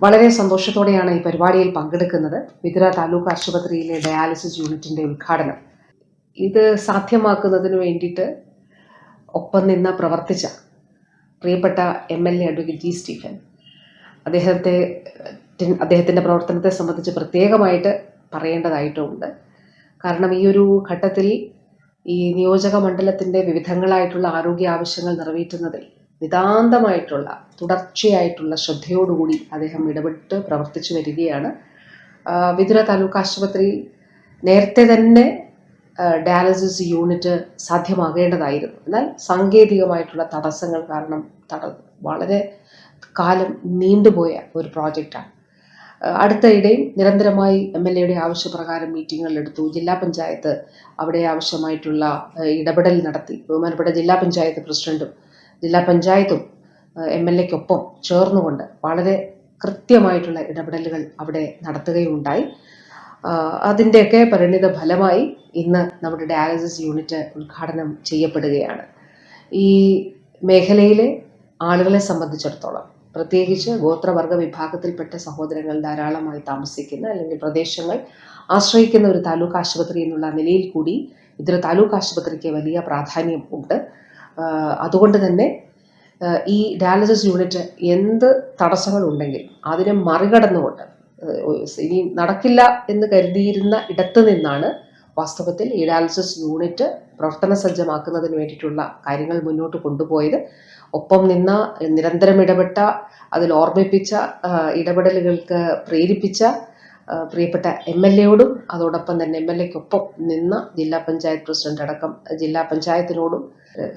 വളരെ സന്തോഷത്തോടെയാണ് ഈ പരിപാടിയിൽ പങ്കെടുക്കുന്നത് വിതുര താലൂക്ക് ആശുപത്രിയിലെ ഡയാലിസിസ് യൂണിറ്റിന്റെ ഉദ്ഘാടനം. ഇത് സാധ്യമാക്കുന്നതിന് വേണ്ടിയിട്ട് ഒപ്പം നിന്ന് പ്രവർത്തിച്ച പ്രിയപ്പെട്ട M L A advocate G Stephen അദ്ദേഹത്തെ അദ്ദേഹത്തിന്റെ പ്രവർത്തനത്തെ സംബന്ധിച്ച് പ്രത്യേകമായിട്ട് പറയേണ്ടതായിട്ടുമുണ്ട് കാരണം ഈ ഒരു ഘട്ടത്തിൽ ഈ നിയോജക മണ്ഡലത്തിന്റെ വിവിധങ്ങളായിട്ടുള്ള ആരോഗ്യ ആവശ്യങ്ങൾ നിറവേറ്റുന്നതിൽ നിതാന്തമായിട്ടുള്ള തുടർച്ചയായിട്ടുള്ള ശ്രദ്ധയോടുകൂടി അദ്ദേഹം ഇടപെട്ട് പ്രവർത്തിച്ചു വരികയാണ്. വിതുര താലൂക്ക് ആശുപത്രി നേരത്തെ തന്നെ ഡയാലിസിസ് യൂണിറ്റ് സാധ്യമാകേണ്ടതായിരുന്നു. എന്നാൽ സാങ്കേതികമായിട്ടുള്ള തടസ്സങ്ങൾ കാരണം തട വളരെ കാലം നീണ്ടുപോയ ഒരു പ്രോജക്റ്റാണ്. അടുത്തയിടെയും നിരന്തരമായി എം എൽ എയുടെ ആവശ്യപ്രകാരം മീറ്റിങ്ങുകൾ എടുത്തു. ജില്ലാ പഞ്ചായത്ത് അവിടെ ആവശ്യമായിട്ടുള്ള ഇടപെടൽ നടത്തി. ബഹുമാനപ്പെട്ട ജില്ലാ പഞ്ചായത്ത് പ്രസിഡന്റും ജില്ലാ പഞ്ചായത്തും എം എൽ എക്കൊപ്പം ചേർന്നുകൊണ്ട് വളരെ കൃത്യമായിട്ടുള്ള ഇടപെടലുകൾ അവിടെ നടത്തുകയുണ്ടായി. അതിന്റെയൊക്കെ പരിണിത ഫലമായി ഇന്ന് നമ്മുടെ ഡയാലിസിസ് യൂണിറ്റ് ഉദ്ഘാടനം ചെയ്യപ്പെടുകയാണ്. ഈ മേഖലയിലെ ആളുകളെ സംബന്ധിച്ചിടത്തോളം പ്രത്യേകിച്ച് ഗോത്രവർഗ വിഭാഗത്തിൽപ്പെട്ട സഹോദരങ്ങൾ ധാരാളമായി താമസിക്കുന്ന അല്ലെങ്കിൽ പ്രദേശങ്ങൾ ആശ്രയിക്കുന്ന ഒരു താലൂക്ക് ആശുപത്രി എന്നുള്ള നിലയിൽ കൂടി ഇതൊരു താലൂക്ക് ആശുപത്രിക്ക് വലിയ പ്രാധാന്യം ഉണ്ട്. അതുകൊണ്ട് തന്നെ ഈ ഡയാലിസിസ് യൂണിറ്റ് എന്ത് തടസ്സങ്ങളുണ്ടെങ്കിൽ അതിനെ മറികടന്നുകൊണ്ട് ഇനി നടക്കില്ല എന്ന് കരുതിയിരുന്ന ഇടത്ത് നിന്നാണ് വാസ്തവത്തിൽ ഈ ഡയാലിസിസ് യൂണിറ്റ് പ്രവർത്തന സജ്ജമാക്കുന്നതിന് വേണ്ടിയിട്ടുള്ള കാര്യങ്ങൾ മുന്നോട്ട് കൊണ്ടുപോയത്. ഒപ്പം നിന്ന നിരന്തരം ഇടപെട്ട അതിൽ ഓർമ്മിപ്പിച്ച ഇടപെടലുകൾക്ക് പ്രേരിപ്പിച്ച പ്രിയപ്പെട്ട എം എൽ എയോടും അതോടൊപ്പം തന്നെ എം എൽ എക്കൊപ്പം നിന്ന ജില്ലാ പഞ്ചായത്ത് പ്രസിഡന്റ് അടക്കം ജില്ലാ പഞ്ചായത്തിനോടും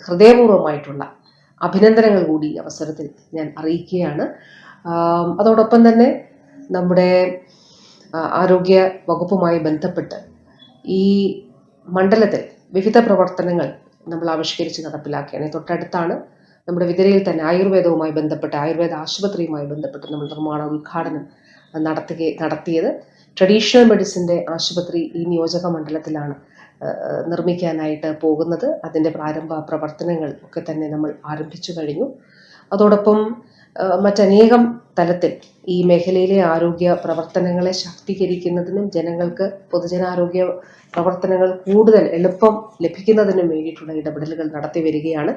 ഹൃദയപൂർവമായിട്ടുള്ള അഭിനന്ദനങ്ങൾ കൂടി അവസരത്തിൽ ഞാൻ അറിയിക്കുകയാണ്. അതോടൊപ്പം തന്നെ നമ്മുടെ ആരോഗ്യ വകുപ്പുമായി ബന്ധപ്പെട്ട് ഈ മണ്ഡലത്തിൽ വിവിധ പ്രവർത്തനങ്ങൾ നമ്മൾ ആവിഷ്കരിച്ച് നടപ്പിലാക്കിയാണ് തൊട്ടടുത്താണ് നമ്മുടെ വിതരയിൽ തന്നെ ആയുർവേദവുമായി ബന്ധപ്പെട്ട് ആയുർവേദ ആശുപത്രിയുമായി ബന്ധപ്പെട്ട് നമ്മൾ നിർമ്മാണ ഉദ്ഘാടനം നടത്തുക നടത്തിയത് ട്രഡീഷണൽ മെഡിസിന്റെ ആശുപത്രി ഈ നിയോജക മണ്ഡലത്തിലാണ് നിർമ്മിക്കാനായിട്ട് പോകുന്നത്. അതിന്റെ പ്രാരംഭ പ്രവർത്തനങ്ങൾ ഒക്കെ തന്നെ നമ്മൾ ആരംഭിച്ചു കഴിഞ്ഞു. അതോടൊപ്പം മറ്റനേകം തലത്തിൽ ഈ മേഖലയിലെ ആരോഗ്യ പ്രവർത്തനങ്ങളെ ശാക്തീകരിക്കുന്നതിനും ജനങ്ങൾക്ക് പൊതുജനാരോഗ്യ പ്രവർത്തനങ്ങൾ കൂടുതൽ എളുപ്പം ലഭിക്കുന്നതിനും വേണ്ടിയിട്ടുള്ള ഇടപെടലുകൾ നടത്തി വരികയാണ്.